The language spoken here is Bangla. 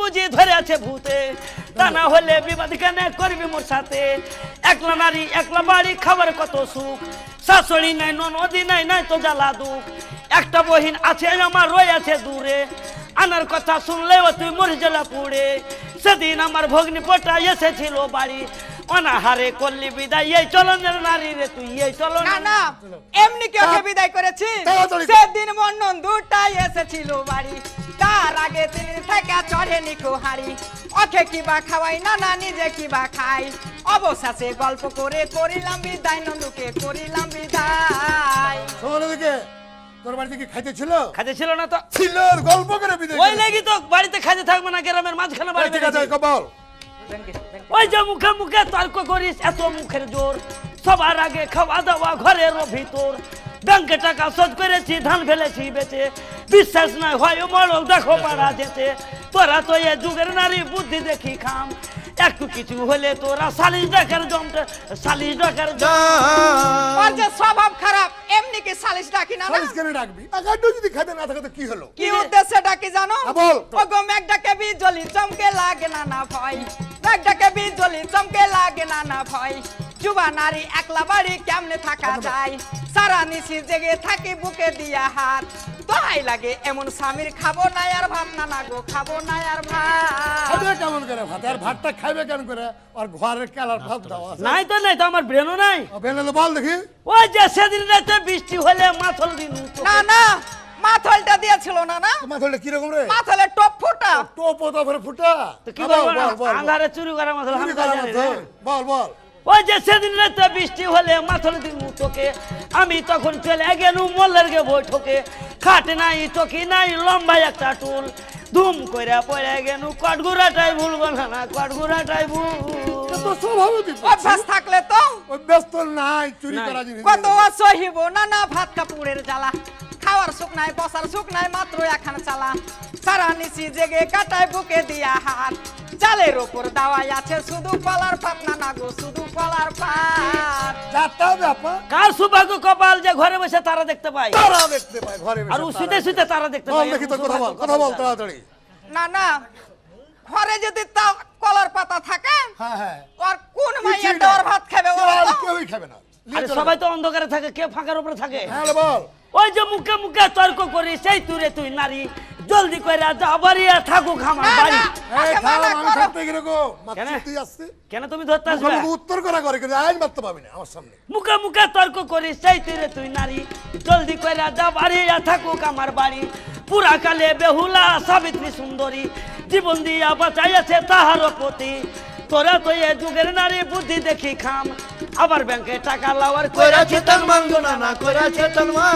বুঝি ধরে আছে ভূতে। তা না হলে বিবাদ কেন করবি মোর সাথে? একলা নারী, একলা বাড়ি, খাবার কত সুখ? শাশুড়ি নাই নদী নাই নাই তো জ্বালা দুঃখ। একটা বহিন আছে, আমার রয়ে আছে দূরে। আনার কথা শুনলে ও তুই মরে জ্বালা পুড়ে। সেদিন আমার ভগ্নি পোটা এসেছিল বাড়ি। অনাহারে করলি বিদায় এই চলনের নারী রে তুই এই চলন না। না এমনি কি ওকে বিদায় করেছি। সেদিন মন্নন দুটাই এসেছিল বাড়ি। তার আগে তিনি থেকে চড়ে নিকো হাড়ি ওকে কিবা খাওয়াই না না নিজে কি বা খাই। অবশেষে গল্প করে করিলাম বিদায় নন্দুকে করিলাম বিদায়। শোন এদিকে তোর বাড়িতে কি খাইতে ছিল? খাতে ছিল না তো। ছিল গল্প করে বিদায় ওই। লেগে তো বাড়িতে খাতে থাকবে না গ্রামের মাঝখানে এই বাড়ি ঠিক আছে কবল ওই যে মুখে মুখে তর্ক করিস এত মুখের জোর। সবার আগে খাওয়া দাওয়া ঘরের ভিতর। ব্যাংকে টাকা শোধ করেছি ধান ফেলেছি বেঁচে। বিশ্বাস নাই হয় মরক দেখো। পাড়া যেতে। তোরা তো এ যুগের নারী বুদ্ধি দেখি খাম। একটু কিছু হলে তোরা সালিশ ডাকার যন্ত্র সালিশ ডাকার যন্ত্র। ওর যে স্বভাব খারাপ এমনি কি সালিশ ডাকি না সালিশ কেন ডাকবি? আগাড্ডু যদি খেতে না থাকে তো কি হলো? কি উদ্দেশ্যে ডাকি জানো? হ্যাঁ, বল। ওগো মেঘটাকে বিজলি চমকে লাগে না না ভয় বি বিজলি চমকে লাগে না না ভয় যুবা নারী একলা বাড়ি কেমনে থাকা যায়? সারা নিশি জেগে থাকি বুকে দিয়া হাত। দোহাই লাগে এমন স্বামীর খাব না আর ভাবনা না গো খাব না আর ভাত। খাবে কেমন করে ভাত? আর ভাতটা খাইবে কেমন করে? আর ঘরের কালার ভাত দাও নাই তো নাই তো আমার ব্রেনও নাই। বেনালে বল দেখি। ওই যে সেদিন রাতে বৃষ্টি হলে মাথল দিন না না মাথলটা দিয়েছিল না না। মাথলটা ধরলে কীরকম রে? মাথলে টপ ফুটা। টোপ তারপরে ফুটা। তো কি বল বলব বল বল। আন্ধারে চুরি করা মাথল। না। বল বল। ওই যে সেদিন রাতে বৃষ্টি হলে মাথার দিন তোকে আমি তখন চলে গেলু মল্লের গে বৈঠকে খাট নাই চকি নাই লম্বা একটা টুল। ধুম করে পড়ে গেলু কটগুড়াটাই ভুলবো না না কটগুড়াটাই ভুল। তো স্বভাবই অভ্যাস থাকলে তো? নাই চুরি নাই। করা জিনিস কত অসহিব না না ভাত কাপুরের জ্বালা। খাওয়ার সুখ নাই বসার সুখ নাই মাত্র এখন চালা। সারা নিশি জেগে কাটায় বুকে দিয়া হাত। ওপর দাওয়াই আছে শুধু কলার পাত না না গো শুধু কলার পাত যাতা ব্যাপার কার সৌভাগ্য কপাল যে ঘরে বসে তারা দেখতে পাই তারা দেখতে পায় ঘরে বসে আর ও তারা শুতে শুতে তারা দেখতে বল দেখি তো কথা বল কথা বল তাড়াতাড়ি। না না ঘরে যদি তা কলার পাতা থাকে হ্যাঁ হ্যাঁ। আর কোন মাইয়া কিছুই ভাত খাবে বলো। আর কেউই খাবে না। আরে সবাই তো অন্ধকারে থাকে কে ফাঁকার উপরে থাকে। হ্যাঁ বল। ওই যে মুখে মুখে তর্ক করি সেই তুরে তুই নারী। জলদি করে যা বাড়িয়া থাকুক আমার বাড়ি। মানা। থাকতে কীরকম? কেন? মাত্র তুই আসছিস কেন তুমি ধরতে আসবে মুখে মুখে উত্তর করা করে কিন্তু আইন মারতে পাবি না আমার সামনে। মুখে মুখে তর্ক করি সেই তুরে তুই নারী। জলদি করে যা বাড়িয়া থাকুক আমার বাড়ি। পুরা কালে বেহুলা সাবিত্রী সুন্দরী। জীবন দিয়া বাঁচাইয়াছে তাহার প্রতি তোরা তো এ যুগের নারী বুদ্ধি দেখি খাম। আবার ব্যাংকে টাকা লাওয়ার কইরা কইরা চেতন মাঙ্গনা না কইরা চেতন মা।